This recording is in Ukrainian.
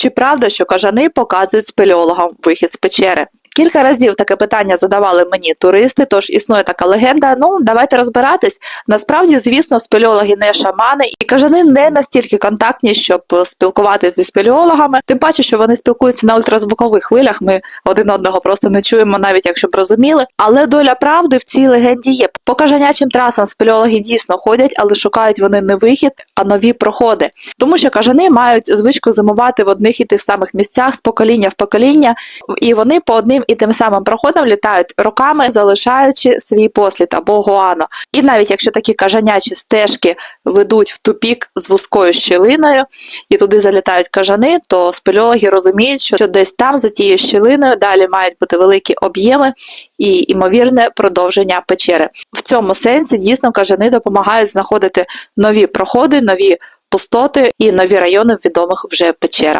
Чи правда, що кажани показують спелеологам вихід з печери? Кілька разів таке питання задавали мені туристи, тож існує така легенда. Ну, давайте розбиратись. Насправді, звісно, спелеологи не шамани, і кажани не настільки контактні, щоб спілкуватися зі спелеологами. Тим паче, що вони спілкуються на ультразвукових хвилях. Ми один одного просто не чуємо, навіть якщо б розуміли. Але доля правди в цій легенді є. По кажанячим трасам спелеологи дійсно ходять, але шукають вони не вихід, а нові проходи. Тому що кажани мають звичку зимувати в одних і тих самих місцях з покоління в покоління, і вони по одним і тим самим проходам літають роками, залишаючи свій послід або гуано. І навіть якщо такі кажанячі стежки ведуть в тупік з вузькою щілиною, і туди залітають кажани, то спелеологи розуміють, що десь там за тією щілиною далі мають бути великі об'єми і імовірне продовження печери. В цьому сенсі дійсно кажани допомагають знаходити нові проходи, нові пустоти і нові райони в відомих вже печерах.